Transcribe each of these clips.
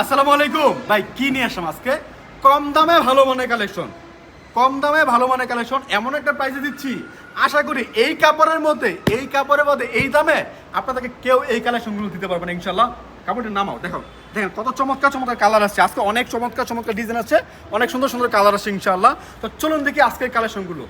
আসসালামু আলাইকুম। ভাই, কি নিয়ে আসলাম আজকে? কম দামে ভালো মানের কালেকশন কম দামে ভালো মানের কালেকশন এমন একটা প্রাইসে দিচ্ছি। আশা করি এই কাপড়ের মধ্যে, এই কাপড়ের মধ্যে, এই দামে আপনাদেরকে কেউ এই কালেকশনগুলো দিতে পারবে না ইনশাল্লাহ কাপড়টা নামাও দেখো দেখেন, কত চমৎকার চমৎকার কালার আসছে। আজকে অনেক চমৎকার চমৎকার ডিজাইন আছে অনেক সুন্দর সুন্দর কালার আছে ইনশাল্লাহ তো চলুন দেখি আজকের কালেকশনগুলো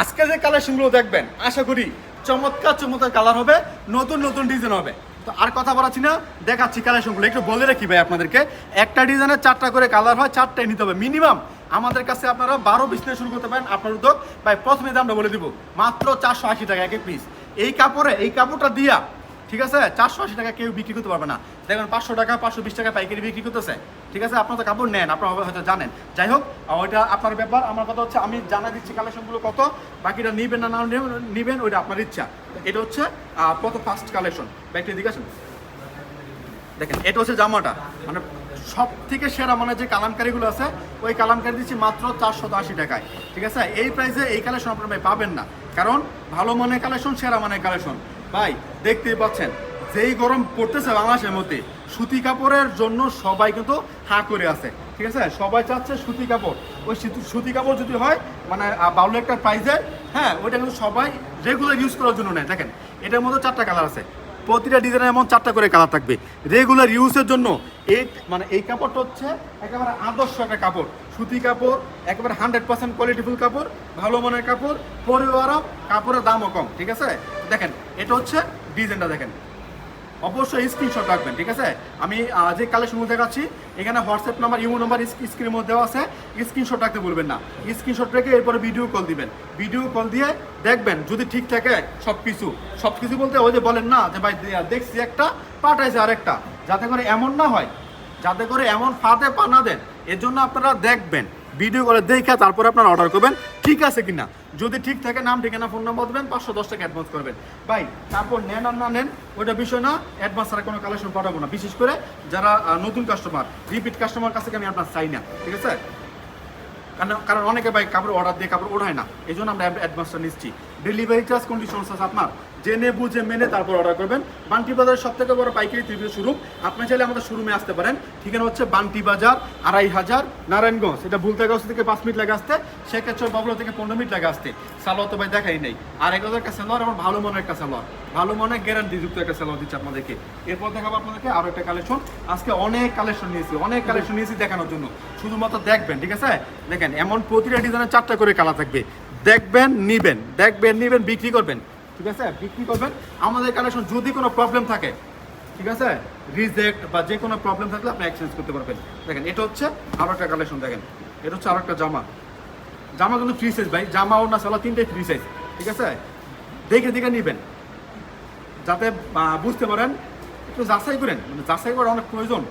আজকে যে কালেকশনগুলো দেখবেন, আশা করি চমৎকার চমৎকার কালার হবে, নতুন নতুন ডিজাইন হবে। তো আর কথা বলাচ্ছি না, দেখাচ্ছি কালেকশনগুলো একটু বলে রাখি ভাই আপনাদেরকে, একটা ডিজাইনের চারটা করে কালার হয়, চারটাই নিতে হবে। মিনিমাম আমাদের কাছে আপনারা বারো পিস শুরু করতে পারেন, আপনার উদ্যোগ। ভাই, প্রথমে দামটা বলে দিব, মাত্র চারশো আশি টাকা এক এক পিস এই কাপড়ে, এই কাপড়টা দিয়া ঠিক আছে? চারশো আশি টাকা কেউ বিক্রি করতে পারবে না। দেখবেন পাঁচশো টাকা, পাঁচশো বিশ টাকা পাইকারি বিক্রি করতেছে। ঠিক আছে? আপনার তো কাপড় নেন, আপনারা হয়তো জানেন। যাই হোক ওইটা আপনার ব্যাপার। আমার কথা হচ্ছে, আমি জানা দিচ্ছি কালেকশনগুলো কত। বাকিটা নিবেন না না নিবেন ওইটা আপনার ইচ্ছা। এটা হচ্ছে কত ফার্স্ট কালেকশন ব্যাগটি দিকে আসেন। দেখেন, এটা হচ্ছে জামাটা। মানে সব থেকে সেরা মানে যে কালামকারিগুলো আছে, ওই কালামকারি দিচ্ছি মাত্র চারশো আশি টাকায়। ঠিক আছে? এই প্রাইসে এই কালেকশন আপনারা পাবেন না। কারণ ভালো মানের কালেকশন সেরা মানের কালেকশন ভাই দেখতেই পাচ্ছেন যেই গরম পড়তেছে বাংলাদেশের মধ্যে সুতি কাপড়ের জন্য সবাই কিন্তু হা করে আছে ঠিক আছে? সবাই চাচ্ছে সুতি কাপড়। ওই সুতি- কাপড় যদি হয় মানে আহ, বাউল একটা প্রাইজে হ্যাঁ ওইটা কিন্তু সবাই রেগুলার ইউজ করার জন্য নেয়। দেখেন এটার মধ্যে চারটা কালার আছে। প্রতিটা ডিজাইনের এমন চারটা করে কালার থাকবে। রেগুলার ইউজের জন্য এই মানে এই কাপড়টা হচ্ছে একেবারে আদর্শ একটা কাপড়। সুতি কাপড় একেবারে হান্ড্রেড পার্সেন্ট কোয়ালিটিফুল কাপড় ভালো মানের কাপড় পরেও কাপড়ের দামও কম ঠিক আছে? দেখেন এটা হচ্ছে ডিজাইনটা দেখেন। অবশ্যই স্ক্রিনশট রাখবেন, ঠিক আছে? আমি যে কালেকশনগুলো দেখাচ্ছি, এখানে হোয়াটসঅ্যাপ নাম্বার ইমো নাম্বার স্ক্রিনের মধ্যে আছে। স্ক্রিনশট রাখতে বলবেন না। স্ক্রিনশট রেখে এরপরে ভিডিও কল দিবেন। ভিডিও কল দিয়ে দেখবেন যদি ঠিক থাকে সব কিছু সব কিছু বলতে ওই যে বলেন না যে, ভাই দেখছি একটা, পাঠাইছে আরেকটা। যাতে করে এমন না হয়। যাতে করে এমন ফাঁদে পা না দেন। এর জন্য আপনারা দেখবেন ভিডিও করে দেখে তারপরে আপনারা অর্ডার করবেন, ঠিক আছে কিনা? যদি ঠিক থাকে নাম, ঠিকানা, ফোন নাম্বার দেবেন, পাঁচশো দশ টাকা অ্যাডভান্স করবেন। ভাই, তারপর নেন আর না নেন, ওইটা বিষয় না অ্যাডভান্স ছাড়া কোনো কালেকশন পাঠাবো না। বিশেষ করে যারা নতুন কাস্টমার রিপিট কাস্টমার কাছে আমি আপনার চাই না, ঠিক আছে? কারণ কারণ অনেকে ভাই কাপড় অর্ডার দিয়ে কাপড় ওঠায় না এই জন্য আমরা অ্যাডভান্সটা নিচ্ছি। ডেলিভারি চার্জ কন্ডিশন আছে আপনার জেনে বুঝে মেনে তারপর অর্ডার করবেন। বান্টি বাজারের সব থেকে বড় পাইকারি ত্রিপুরা শোরুম আপনি চাইলে আমাদের শোরুমে আসতে পারেন। ঠিকানা হচ্ছে বান্টি বাজার, আড়াই হাজার, নারায়ণগঞ্জ। এটা ভুলতাগঞ্জ থেকে পাঁচ মিনিট লাগে আসতে শেখাচর বাবুলা থেকে পনেরো মিনিট লাগে আসতে। সালোয়ার তো ভাই দেখাই নেই। আর এক হাজার একটা সালোয়ার আমার ভালো মনের একটা সালোয়ার। ভালো মনে গ্যারান্টি যুক্ত একটা সালোয়ার দিচ্ছে আপনাদেরকে। এরপর দেখাবো আপনাদেরকে আরও একটা কালেকশন আজকে অনেক কালেকশন নিয়েছি, অনেক কালেকশন নিয়েছি দেখানোর জন্য। শুধুমাত্র দেখবেন, ঠিক আছে? দেখেন, এমন প্রতিটা ডিজাইনের চারটা করে কালার থাকবে। দেখবেন, নিবেন দেখবেন, নিবেন, বিক্রি করবেন। ঠিক আছে? বিক্রি করবেন। আমাদের কালেকশন যদি কোনো প্রবলেম থাকে, ঠিক আছে? রিজেক্ট বা যে কোনো প্রবলেম থাকলে আপনি এক্সচেঞ্জ করতে পারবেন। দেখেন, এটা হচ্ছে আরও একটা কালেকশন দেখেন। এটা হচ্ছে আরও একটা জামা। জামা কিন্তু ফ্রি সাইজ ভাই। জামা ওনা সালা তিনটাই ফ্রি সাইজ ঠিক আছে? দেখে দেখে নিবেন। যাতে বুঝতে পারেন, একটু যাচাই করেন। মানে যাচাই করা অনেক প্রয়োজন।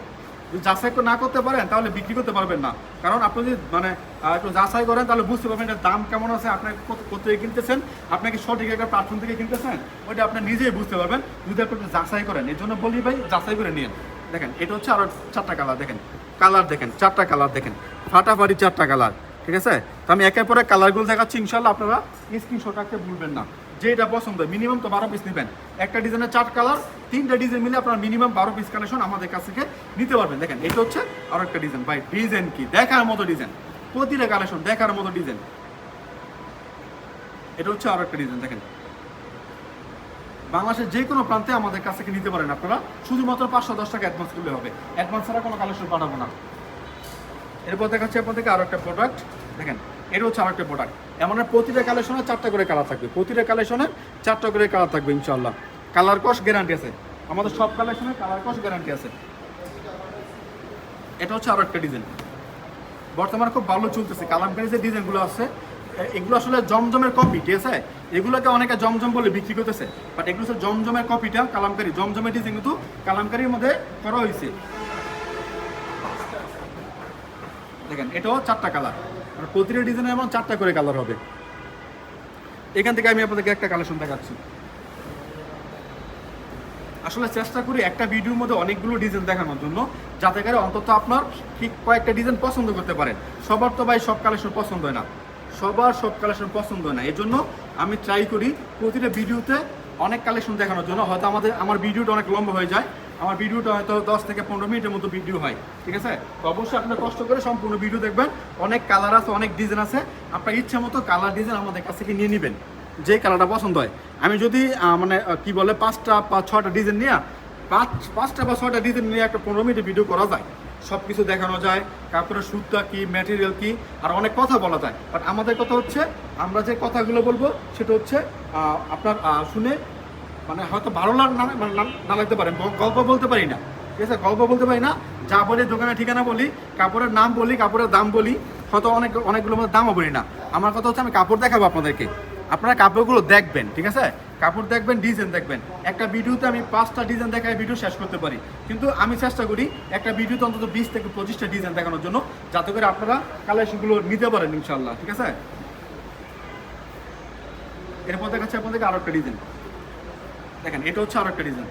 যদি যাচাই না করতে পারেন, তাহলে বিক্রি করতে পারবেন না। কারণ আপনি যদি মানে একটু যাচাই করেন, তাহলে বুঝতে পারবেন এটার দাম কেমন আছে, আপনি কত- কোথা থেকে কিনতেছেন, আপনি কি সঠিক একটা প্ল্যাটফর্ম থেকে কিনতেছেন, ওইটা আপনি নিজেই বুঝতে পারবেন। যদি আপনি যাচাই করেন, এর জন্য বলি ভাই, যাচাই করে নিন দেখেন, এটা হচ্ছে আরও চারটা কালার দেখেন। কালার দেখেন, চারটা কালার দেখেন। ফাটাফাটি চারটা কালার ঠিক আছে? তো আমি একের পরে কালারগুলো দেখাচ্ছি ইনশাল্লাহ আপনারা স্ক্রিনশট রাখতে ভুলবেন না। যেটা পছন্দ মিনিমাম তো বারো পিস নেবেন। একটা ডিজাইনের চার কালার তিনটা ডিজাইন মিলে আপনার মিনিমাম বারো পিস কালেকশন আমাদের কাছ থেকে নিতে পারবেন। দেখেন, এটা হচ্ছে আরও একটা ডিজাইন ভাই ডিজাইন কি? দেখার মতো ডিজাইন প্রতিটা কালেকশন দেখার মতো ডিজাইন এটা হচ্ছে আরও একটা ডিজাইন দেখেন। বাংলাদেশের যে কোনো প্রান্তে আমাদের কাছ থেকে নিতে পারেন আপনারা। শুধুমাত্র পাঁচশো দশ টাকা অ্যাডভান্স করলে হবে। অ্যাডভান্স ছাড়া কোনো কালেকশন পাঠাবো না। এরপর দেখাচ্ছি আপনাদেরকে আরও একটা প্রোডাক্ট দেখেন, এটা হচ্ছে আরও একটা প্রোডাক্ট এমন প্রতিটা কালেকশনে চারটা করে কালার থাকবে। প্রতিটা কালেকশনে চারটা করে কালার থাকবে ইনশাল্লাহ কালার কস গ্যারান্টি আছে। আমাদের সব কালেকশনে কালার কস গ্যারান্টি আছে। এটা হচ্ছে আরও একটা ডিজাইন বর্তমানে খুব ভালো চলতেছে। কালামকারি যে ডিজাইনগুলো আছে এগুলো আসলে জমজমের কপি ঠিক আছে? এগুলোকে অনেকে জমজম বলে বিক্রি করতেছে। বাট এগুলো হচ্ছে জমজমের কপিটা কালামকারি, জমজমের ডিজাইন কিন্তু কালামকারির মধ্যে করা হয়েছে। দেখেন, এটাও চারটা কালার আর প্রতিটা ডিজাইনে এমন চারটা করে কালার হবে। এখান থেকে আমি আপনাদেরকে একটা কালেকশন দেখাচ্ছি। আসলে চেষ্টা করি একটা ভিডিওর মধ্যে অনেকগুলো ডিজাইন দেখানোর জন্য, যাতে করে অন্তত আপনার ঠিক কয়েকটা ডিজাইন পছন্দ করতে পারেন। সবার তো ভাই সব কালেকশন পছন্দ হয় না। সবার সব কালেকশন পছন্দ হয় না। এই জন্য আমি ট্রাই করি প্রতিটা ভিডিওতে অনেক কালেকশন দেখানোর জন্য। হয়তো আমাদের আমার ভিডিওটা অনেক লম্বা হয়ে যায়। আমার ভিডিওটা হয়তো দশ থেকে পনেরো মিনিটের মতো ভিডিও হয়, ঠিক আছে? তো অবশ্যই আপনার কষ্ট করে সম্পূর্ণ ভিডিও দেখবেন। অনেক কালার আছে, অনেক ডিজাইন আছে। আপনার ইচ্ছা মতো কালার ডিজাইন আমাদের কাছ থেকে নিয়ে নেবেন, যে কালারটা পছন্দ হয়। আমি যদি মানে কি বলে, পাঁচটা বা ছটা ডিজাইন নিয়ে, পাঁচ, পাঁচটা বা ছটা ডিজাইন নিয়ে একটা পনেরো মিনিটে ভিডিও করা যায়। সব কিছু দেখানো যায়, কাপড়ের সুতটা কি ম্যাটেরিয়াল কি, আর অনেক কথা বলা যায়। বাট আমাদের কথা হচ্ছে, আমরা যে কথাগুলো বলব, সেটা হচ্ছে আপনার শুনে মানে হয়তো ভালো না লাগতে পারে। গল্প বলতে পারি না। ঠিক আছে? গল্প বলতে পারি না। যা বলি, দোকানের ঠিকানা বলি, কাপড়ের নাম বলি, কাপড়ের দাম বলি, হয়তো অনেক অনেকগুলো মধ্যে দামও বলি না। আমার কথা হচ্ছে আমি কাপড় দেখাবো আপনাদেরকে। আপনারা কাপড়গুলো দেখবেন, ঠিক আছে? কাপড় দেখবেন ডিজাইন দেখবেন। একটা ভিডিওতে আমি পাঁচটা ডিজাইন দেখায় ভিডিও শেষ করতে পারি। কিন্তু আমি চেষ্টা করি একটা ভিডিওতে অন্তত বিশ থেকে পঁচিশটা ডিজাইন দেখানোর জন্য, যাতে করে আপনারা কালেকশনগুলো নিতে পারেন ইনশাল্লাহ ঠিক আছে? এরপর দেখাচ্ছে আপনাদেরকে আরও একটা ডিজাইন দেখেন, এটা হচ্ছে আরও একটা ডিজাইন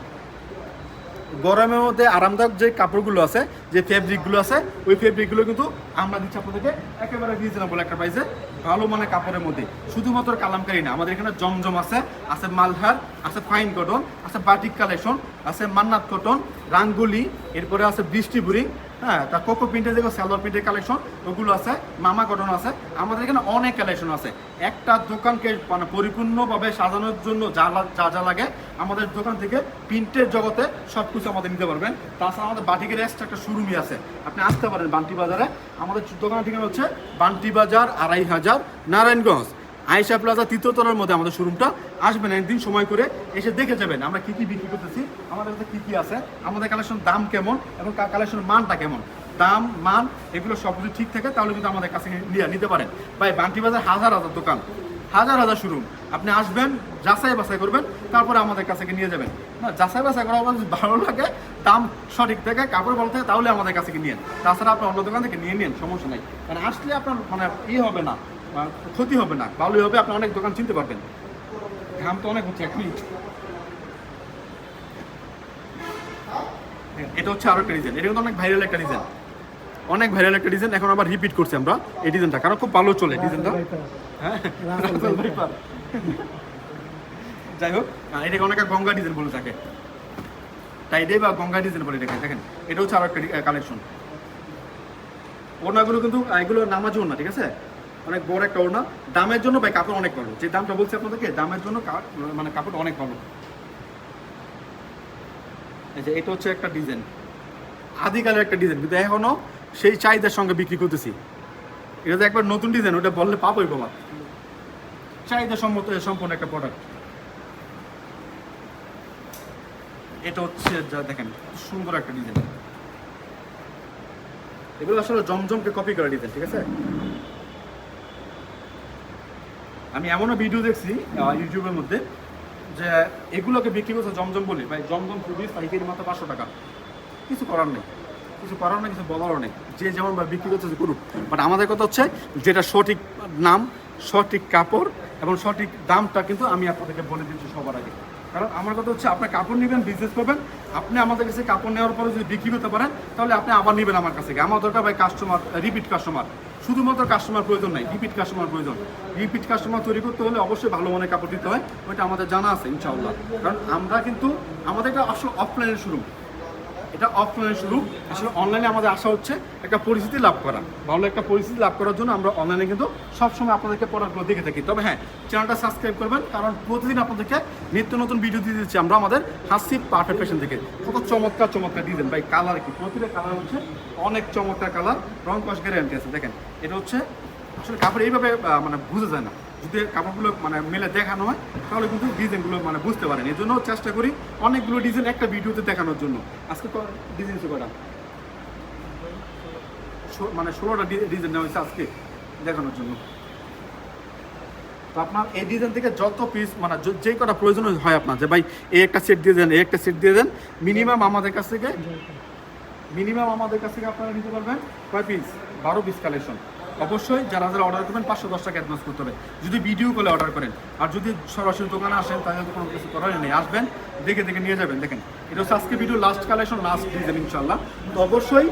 গরমের মধ্যে আরামদায়ক যে কাপড়গুলো আছে, যে ফেব্রিকগুলো আছে, ওই ফেব্রিকগুলো কিন্তু আমরা দিচ্ছি আপনাদেরকে একেবারে রিজনেবল একটা প্রাইসে ভালো মানে কাপড়ের মধ্যে। শুধুমাত্র কালামকারি না, আমাদের এখানে জমজম আছে আছে মালহার, আছে ফাইন কটন আছে বাটিক কালেকশন আছে মান্নাত কটন রাঙ্গুলি, এরপরে আছে বৃষ্টিপুরি হ্যাঁ তার কোকো প্রিন্টের যেগুলো সালোয়ার প্রিন্টের কালেকশন ওগুলো আছে, মামা কটন আছে, আমাদের এখানে অনেক কালেকশন আছে। একটা দোকানকে মানে পরিপূর্ণভাবে সাজানোর জন্য যা যা যা লাগে, আমাদের দোকান থেকে প্রিন্টের জগতে সব কিছু আমাদের নিতে পারবেন। তাছাড়া আমাদের বাটিকের এক্সট্রা একটা শোরুমই আছে। আপনি আসতে পারেন বান্টি বাজারে। আমাদের দোকানের ঠিকানা হচ্ছে বান্টি বাজার আড়াই হাজার নারায়ণগঞ্জ। আয়েশা প্লাজা তৃতীয় তলার মধ্যে আমাদের শোরুমটা আসবেন একদিন সময় করে, এসে দেখে যাবেন আমরা কি কি বিক্রি করতেছি, আমাদের কাছে কি কি আছে, আমাদের কালেকশন দাম কেমন এবং কালেকশন মানটা কেমন। দাম, মান, এগুলো সব কিছু ঠিক থাকে, তাহলে কিন্তু আমাদের কাছে নিয়ে নিতে পারেন। ভাই, বান্টি বাজার হাজার হাজার দোকান, হাজার হাজার শোরুম আপনি আসবেন, যাচাই বাছাই করবেন, তারপরে আমাদের কাছে নিয়ে যাবেন। না, যাচাই বাছাই করা যদি ভালো লাগে, দাম সঠিক থাকে কাপড় ভালো থাকে তাহলে আমাদের কাছে নিয়ে তাছাড়া আপনি অন্য দোকান থেকে নিয়ে নিন, সমস্যা নাই। কারণ আসলে আপনার মানে ই হবে না ক্ষতি হবে না ভালোই হবে আপনি অনেক দোকান চিনতে পারবেন। ঘাম তো অনেক হচ্ছে এক মিনিট। এটা হচ্ছে আরও একটা ডিজাইন এটা কিন্তু অনেক ভাইরাল একটা ডিজাইন অনেক ভাইরাল একটা ডিজাইন এখন আবার রিপিট করছি আমরা এই ডিজাইনটা কারণ খুব ভালো চলে ডিজাইনটা হ্যাঁ যাই হোক এটাকে অনেকে গঙ্গা ডিজাইন বলে থাকে। টাইডে বা গঙ্গা ডিজাইন বলে দেখেন দেখেন এটা হচ্ছে আরও একটা কালেকশন ওড়নাগুলো কিন্তু এগুলো নামাজি না ঠিক আছে? অনেক বড় একটা ওড়না। দামের জন্য ভাই কাপড় অনেক ভালো। যে দামটা বলছি আপনাদেরকে, দামের জন্য মানে কাপড় অনেক ভালো। এই যে এটা হচ্ছে একটা ডিজাইন। আদিকালের একটা ডিজাইন। কিন্তু এখনও সেই চাহিদার সঙ্গে বিক্রি করতেছি। এটা তো একবার নতুন ডিজাইন, ওটা বললে পাবোই বাবা চাহিদা সম্মত সম্পূর্ণ একটা প্রোডাক্ট এটা হচ্ছে যা দেখেন সুন্দর একটা ডিজাইন। এগুলো আসলে জমজমকে কপি করা ডিজাইন, ঠিক আছে? আমি এমনও ভিডিও দেখছি ইউটিউবের মধ্যে, যে এগুলোকে বিক্রি করছে জমজম বলি, ভাই, জমজম খুবই পাইকারি মাত্র পাঁচশো টাকা। কিছু করার নেই, কিছু করার নেই, কিছু বলারও নেই। যে যেমন ভাবে বিক্রি করতেছে করুক। বাট আমাদের কথা হচ্ছে যেটা সঠিক নাম, সঠিক কাপড় এবং সঠিক দামটা কিন্তু আমি আপনাদেরকে বলে দিচ্ছি সবার আগে। কারণ আমার কথা হচ্ছে আপনার কাপড় নেবেন বিজনেস করবেন, আপনি আমাদের কাছে কাপড় নেওয়ার পরে যদি বিক্রি করতে পারেন, তাহলে আপনি আবার নেবেন আমার কাছে আমার দরকার ভাই কাস্টমার রিপিট কাস্টমার শুধুমাত্র কাস্টমার প্রয়োজন নাই রিপিট কাস্টমার প্রয়োজন। রিপিট কাস্টমার তৈরি করতে হলে অবশ্যই ভালো মানের কাপড় দিতে হয়, ওইটা আমাদের জানা আছে, ইনশাআল্লাহ। কারণ আমরা কিন্তু, আমাদের এটা আসলে অফলাইনের শুরু এটা অফলাইনে শুরু আসলে অনলাইনে আমাদের আশা হচ্ছে একটা পরিস্থিতি লাভ করা। ভালো একটা পরিস্থিতি লাভ করার জন্য আমরা অনলাইনে কিন্তু সবসময় আপনাদেরকে প্রোডাক্টগুলো দেখে থাকি। তবে হ্যাঁ চ্যানেলটা সাবস্ক্রাইব করবেন, কারণ প্রতিদিন আপনাদেরকে নিত্য নতুন ভিডিও দিয়ে দিচ্ছি আমরা আমাদের হাসি পারফেক্ট ফ্যাশন থেকে কত চমৎকার চমৎকার ডিজাইন ভাই কালার কি? প্রতিটা কালার হচ্ছে অনেক চমৎকার কালার রং কস গ্যারান্টি আছে। দেখেন, এটা হচ্ছে, আসলে কাপড় এইভাবে মানে বোঝা যায় না। যদি কাপড়গুলো মানে মেলে দেখানো হয়, তাহলে কিন্তু ডিজাইনগুলো মানে বুঝতে পারেন। এই জন্য চেষ্টা করি অনেকগুলো ডিজাইন একটা ভিডিওতে দেখানোর জন্য। আজকে তো ডিজাইন কটা ষো- মানে ষোলোটা ডিজাইন নেওয়া হয়েছে আজকে দেখানোর জন্য। তো আপনার এই ডিজাইন থেকে যত পিস মানে যে কটা প্রয়োজন হয় আপনার, যে ভাই, এই একটা সেট দিয়ে দেন, এই একটা সেট দিয়ে দেন মিনিমাম আমাদের কাছ থেকে মিনিমাম আমাদের কাছ থেকে আপনারা নিতে পারবেন কয় পিস বারো পিস কালেকশন অবশ্যই যারা যারা অর্ডার করবেন, পাঁচশো দশ টাকা অ্যাডভান্স করতে হবে। যদি ভিডিও কলে অর্ডার করেন, আর যদি সরাসরি দোকানে আসেন, তাহলে তো কোনো কিছু করার নেই। আসবেন, দেখে দেখে নিয়ে যাবেন। দেখেন, এটা হচ্ছে আজকে video last collection last design ইনশাল্লাহ তো অবশ্যই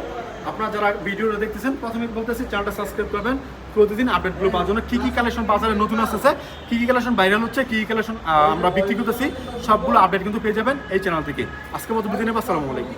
আপনারা যারা ভিডিওটা দেখতেছেন, প্রথমে বলতেছি চ্যানেলটা সাবস্ক্রাইব করবেন। প্রতিদিন আপডেটগুলো পাওয়ার জন্য কী কী কালেকশন বাজারে নতুন আসতেছে, কী কী কালেকশন ভাইরাল হচ্ছে, কী কী কালেকশন আমরা বিক্রি করতেছি, সবগুলো আপডেট কিন্তু পেয়ে যাবেন এই চ্যানেল থেকে। আজকে মতো বিদিনে আসসালামু আলাইকুম।